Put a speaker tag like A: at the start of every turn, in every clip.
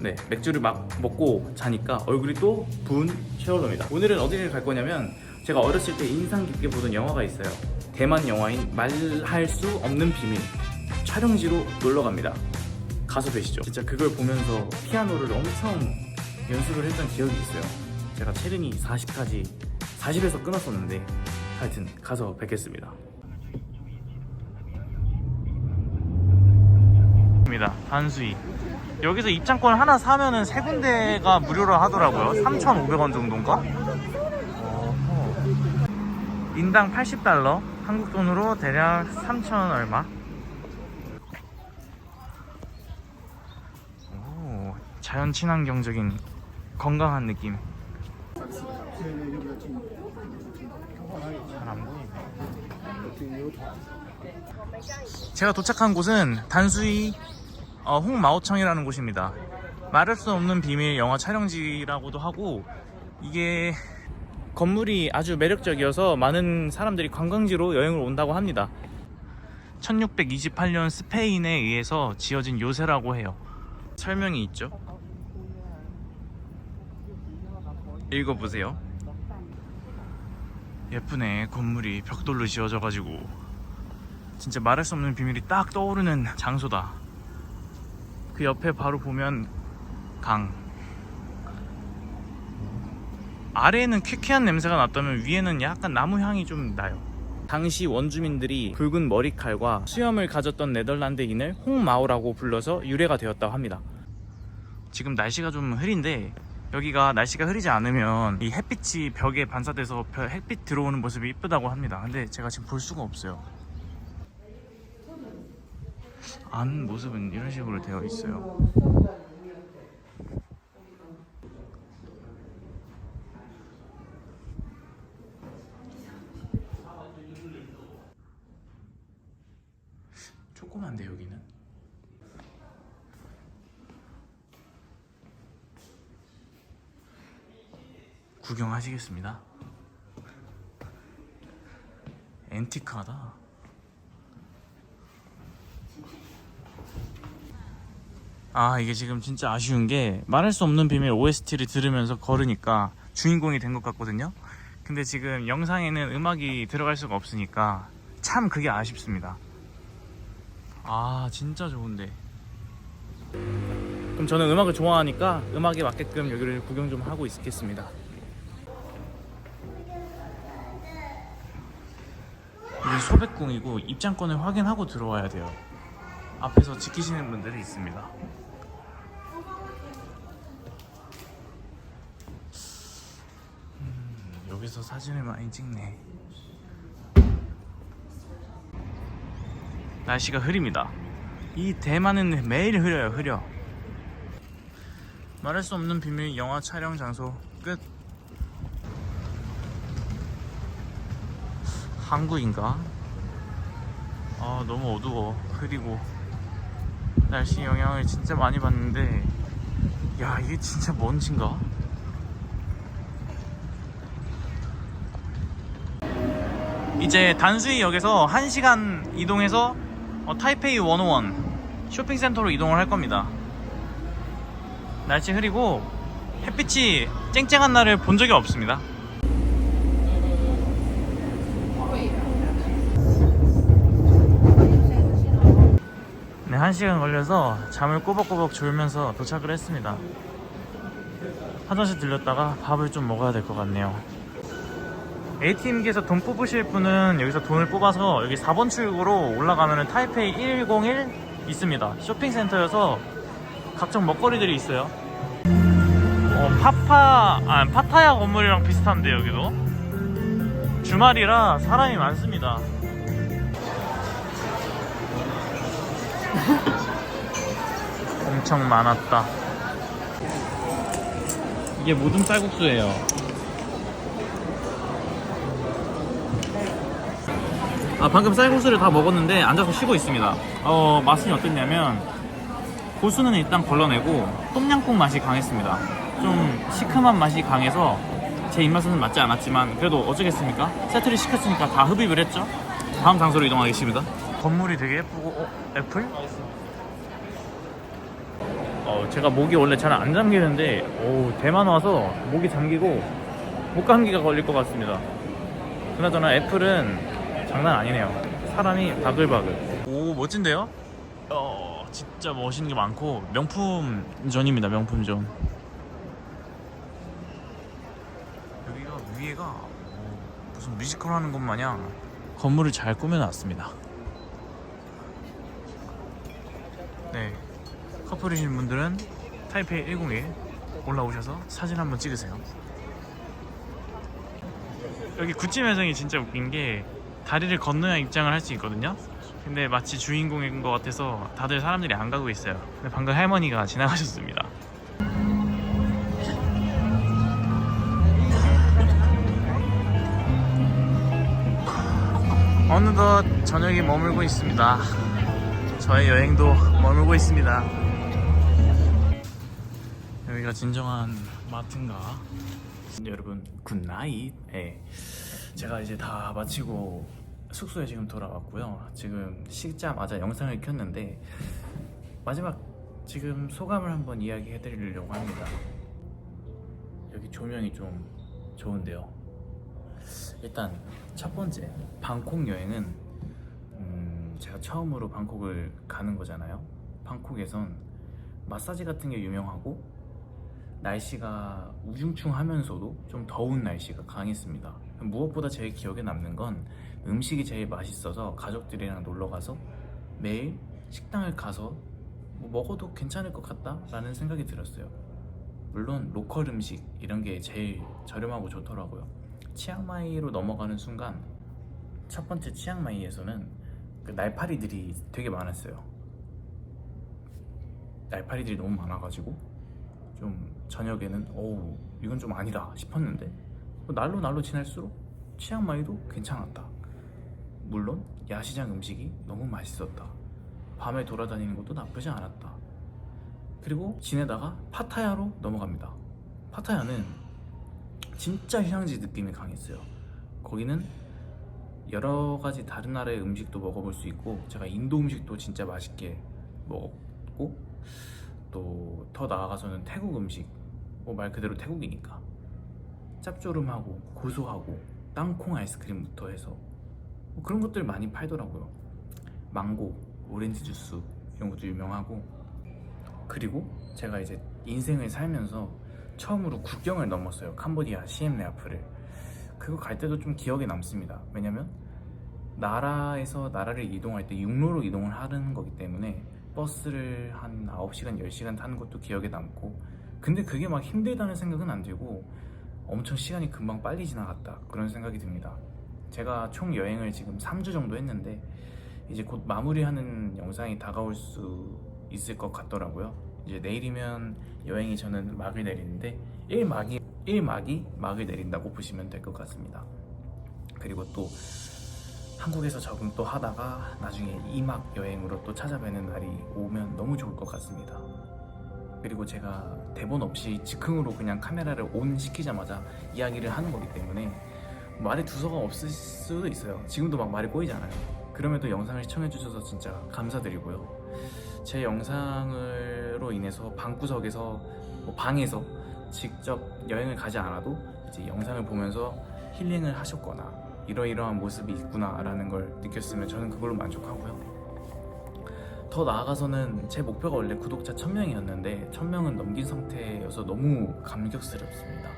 A: 네, 맥주를 막 먹고 자니까 얼굴이 또 부은 쉐얼로입니다. 오늘은 어디를 갈 거냐면 제가 어렸을 때 인상 깊게 보던 영화가 있어요. 대만 영화인 말할 수 없는 비밀 촬영지로 놀러 갑니다. 가서 뵈시죠. 진짜 그걸 보면서 피아노를 엄청 연습을 했던 기억이 있어요. 제가 체르니 40까지 40에서 끊었었는데 하여튼 가서 뵙겠습니다. 입니다. 단수이. 여기서 입장권 하나 사면은 세 군데가 무료로 하더라고요. 3,500원 정도인가? 인당 80달러, 한국 돈으로 대략 3,000 얼마? 오, 자연 친환경적인 건강한 느낌. 잘안 보이네. 제가 도착한 곳은 단수이 어, 홍마오청이라는 곳입니다. 말할 수 없는 비밀 영화 촬영지라고도 하고 이게 건물이 아주 매력적이어서 많은 사람들이 관광지로 여행을 온다고 합니다. 1628년 스페인에 의해서 지어진 요새라고 해요. 설명이 있죠. 읽어보세요. 예쁘네 건물이 벽돌로 지어져가지고 진짜 말할 수 없는 비밀이 딱 떠오르는 장소다. 그 옆에 바로 보면 강. 아래에는 퀴퀴한 냄새가 났다면 위에는 약간 나무 향이 좀 나요. 당시 원주민들이 붉은 머리칼과 수염을 가졌던 네덜란드인을 홍마오라고 불러서 유래가 되었다고 합니다. 지금 날씨가 좀 흐린데 여기가 날씨가 흐리지 않으면 이 햇빛이 벽에 반사돼서 벼- 햇빛 들어오는 모습이 이쁘다고 합니다. 근데 제가 지금 볼 수가 없어요. 안 모습은 이런 식으로 되어 있어요. 조그만데 여기는 구경하시겠습니다. 앤티크하다. 아 이게 지금 진짜 아쉬운 게 말할 수 없는 비밀 OST를 들으면서 걸으니까 주인공이 된 것 같거든요. 근데 지금 영상에는 음악이 들어갈 수가 없으니까 참 그게 아쉽습니다. 아 진짜 좋은데. 그럼 저는 음악을 좋아하니까 음악에 맞게끔 여기를 구경 좀 하고 있겠습니다. 여기 소백궁이고 입장권을 확인하고 들어와야 돼요. 앞에서 지키시는 분들이 있습니다. 여기서 사진을 많이 찍네. 날씨가 흐립니다. 이 대만은 매일 흐려요, 흐려. 말할 수 없는 비밀 영화 촬영 장소 끝. 항구인가? 아 너무 어두워 흐리고 날씨 영향을 진짜 많이 받는데 야 이게 진짜 먼지인가? 이제 단수이역에서 1시간 이동해서 어, 타이페이 101 쇼핑센터로 이동을 할 겁니다 날씨 흐리고 햇빛이 쨍쨍한 날을 본 적이 없습니다 네, 한 시간 걸려서 잠을 꼬박꼬박 졸면서 도착을 했습니다. 화장실 들렸다가 밥을 좀 먹어야 될 것 같네요. ATM기에서 돈 뽑으실 분은 여기서 돈을 뽑아서 여기 4번 출구로 올라가면 타이페이 101 있습니다. 쇼핑센터여서 각종 먹거리들이 있어요. 어, 파파, 아, 파타야 건물이랑 비슷한데 여기도. 주말이라 사람이 많습니다. 엄청 많았다. 이게 모든 쌀국수예요. 아 방금 쌀국수를 다 먹었는데 앉아서 쉬고 있습니다. 어 맛은 어땠냐면 고수는 일단 걸러내고 똠양꿍 맛이 강했습니다. 좀 시큼한 맛이 강해서 제 입맛에는 맞지 않았지만 그래도 어쩌겠습니까? 세트를 시켰으니까 다 흡입을 했죠. 다음 장소로 이동하겠습니다. 건물이 되게 예쁘고 어? 애플? 어, 제가 목이 원래 잘 안 잠기는데 오, 대만 와서 목이 잠기고 목 감기가 걸릴 것 같습니다. 그나저나 애플은 장난 아니네요. 사람이 바글바글. 오 멋진데요? 어 진짜 멋있는 게 많고 명품존입니다. 명품존. 여기가 위에가 어, 무슨 뮤지컬 하는 것 마냥 건물을 잘 꾸며놨습니다. 네. 커플이신 분들은 타이페이 101 올라오셔서 사진 한번 찍으세요. 여기 구찌 매장이 진짜 웃긴 게 다리를 건너야 입장을 할 수 있거든요. 근데 마치 주인공인 것 같아서 다들 사람들이 안 가고 있어요. 방금 할머니가 지나가셨습니다. 어느덧 저녁이 머물고 있습니다. 저의 여행도 머물고 있습니다. 여기가 진정한 마트인가? 여러분 굿나잇. 예. 제가 이제 다 마치고 숙소에 지금 돌아왔고요. 지금 씻자마자 영상을 켰는데 마지막 지금 소감을 한번 이야기해 드리려고 합니다. 여기 조명이 좀 좋은데요. 일단 첫 번째 방콕 여행은 음, 제가 처음으로 방콕을 가는 거잖아요. 방콕에선 마사지 같은 게 유명하고 날씨가 우중충하면서도 좀 더운 날씨가 강했습니다. 무엇보다 제일 기억에 남는 건 음식이 제일 맛있어서 가족들이랑 놀러 가서 매일 식당을 가서 뭐 먹어도 괜찮을 것 같다라는 생각이 들었어요. 물론 로컬 음식 이런 게 제일 저렴하고 좋더라고요. 치앙마이로 넘어가는 순간 첫 번째 치앙마이에서는 그 날파리들이 되게 많았어요. 날파리들이 너무 많아가지고 좀 저녁에는 어우 이건 좀 아니다 싶었는데 뭐 날로 날로 지날수록 치앙마이도 괜찮았다. 물론 야시장 음식이 너무 맛있었다. 밤에 돌아다니는 것도 나쁘지 않았다. 그리고 지내다가 파타야로 넘어갑니다. 파타야는 진짜 휴양지 느낌이 강했어요. 거기는 여러 가지 다른 나라의 음식도 먹어볼 수 있고 제가 인도 음식도 진짜 맛있게 먹었고 또 더 나아가서는 태국 음식 뭐 말 그대로 태국이니까 짭조름하고 고소하고 땅콩 아이스크림부터 해서 뭐 그런 것들 많이 팔더라고요. 망고, 오렌지 주스 이런 것도 유명하고 그리고 제가 이제 인생을 살면서 처음으로 국경을 넘었어요. 캄보디아 시엠레아프를. 그거 갈 때도 좀 기억에 남습니다. 왜냐면 나라에서 나라를 이동할 때 육로로 이동을 하는 거기 때문에 버스를 한 9시간, 10시간 타는 것도 기억에 남고 근데 그게 막 힘들다는 생각은 안 들고 엄청 시간이 금방 빨리 지나갔다 그런 생각이 듭니다. 제가 총 여행을 지금 3주 정도 했는데 이제 곧 마무리하는 영상이 다가올 수 있을 것 같더라고요. 이제 내일이면 여행이 저는 막을 내리는데 1막이 1막이 막을 내린다고 보시면 될 것 같습니다. 그리고 또 한국에서 적응 또 하다가 나중에 2막 여행으로 또 찾아뵈는 날이 오면 너무 좋을 것 같습니다. 그리고 제가 대본 없이 즉흥으로 그냥 카메라를 온 시키자마자 이야기를 하는 거기 때문에 말에 두서가 없을 수도 있어요. 지금도 막 말이 꼬이잖아요. 그럼에도 영상을 시청해 주셔서 진짜 감사드리고요. 제 영상으로 인해서 방구석에서 뭐 방에서 직접 여행을 가지 않아도 이제 영상을 보면서 힐링을 하셨거나 이러이러한 모습이 있구나라는 걸 느꼈으면 저는 그걸로 만족하고요. 더 나아가서는 제 목표가 원래 구독자 1000명이었는데 1000명은 넘긴 상태여서 너무 감격스럽습니다.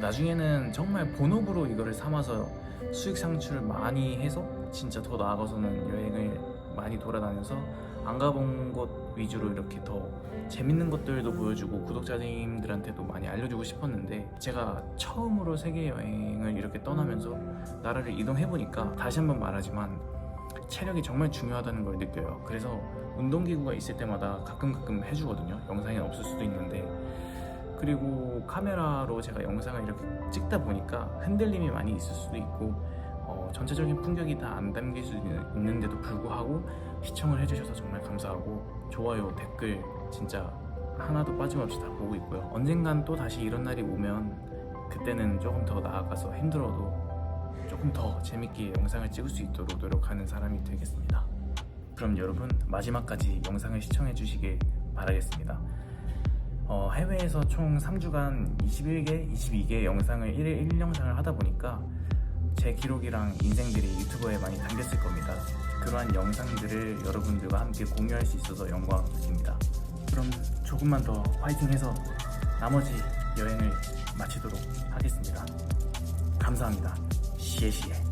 A: 나중에는 정말 본업으로 이거를 삼아서 수익 창출을 많이 해서 진짜 더 나아가서는 여행을 많이 돌아다녀서 안 가본 곳 위주로 이렇게 더 재밌는 것들도 보여주고 구독자님들한테도 많이 알려주고 싶었는데 제가 처음으로 세계 여행을 이렇게 떠나면서 나라를 이동해 보니까 다시 한번 말하지만 체력이 정말 중요하다는 걸 느껴요. 그래서 운동기구가 있을 때마다 가끔 가끔 해주거든요. 영상에 없을 수도 있는데 그리고 카메라로 제가 영상을 이렇게 찍다 보니까 흔들림이 많이 있을 수도 있고 어, 전체적인 풍경이 다 안 담길 수 있는- 있는데도 불구하고 시청을 해주셔서 정말 감사하고 좋아요 댓글 진짜 하나도 빠짐없이 다 보고 있고요 언젠간 또 다시 이런 날이 오면 그때는 조금 더 나아가서 힘들어도 조금 더 재밌게 영상을 찍을 수 있도록 노력하는 사람이 되겠습니다 그럼 여러분 마지막까지 영상을 시청해 주시길 바라겠습니다. 어, 해외에서 총 3주간 21개, 22개 영상을 1일 1영상을 하다 보니까 제 기록이랑 인생들이 유튜버에 많이 담겼을 겁니다. 그러한 영상들을 여러분들과 함께 공유할 수 있어서 영광입니다. 그럼 조금만 더 화이팅해서 나머지 여행을 마치도록 하겠습니다. 감사합니다. 시에시에.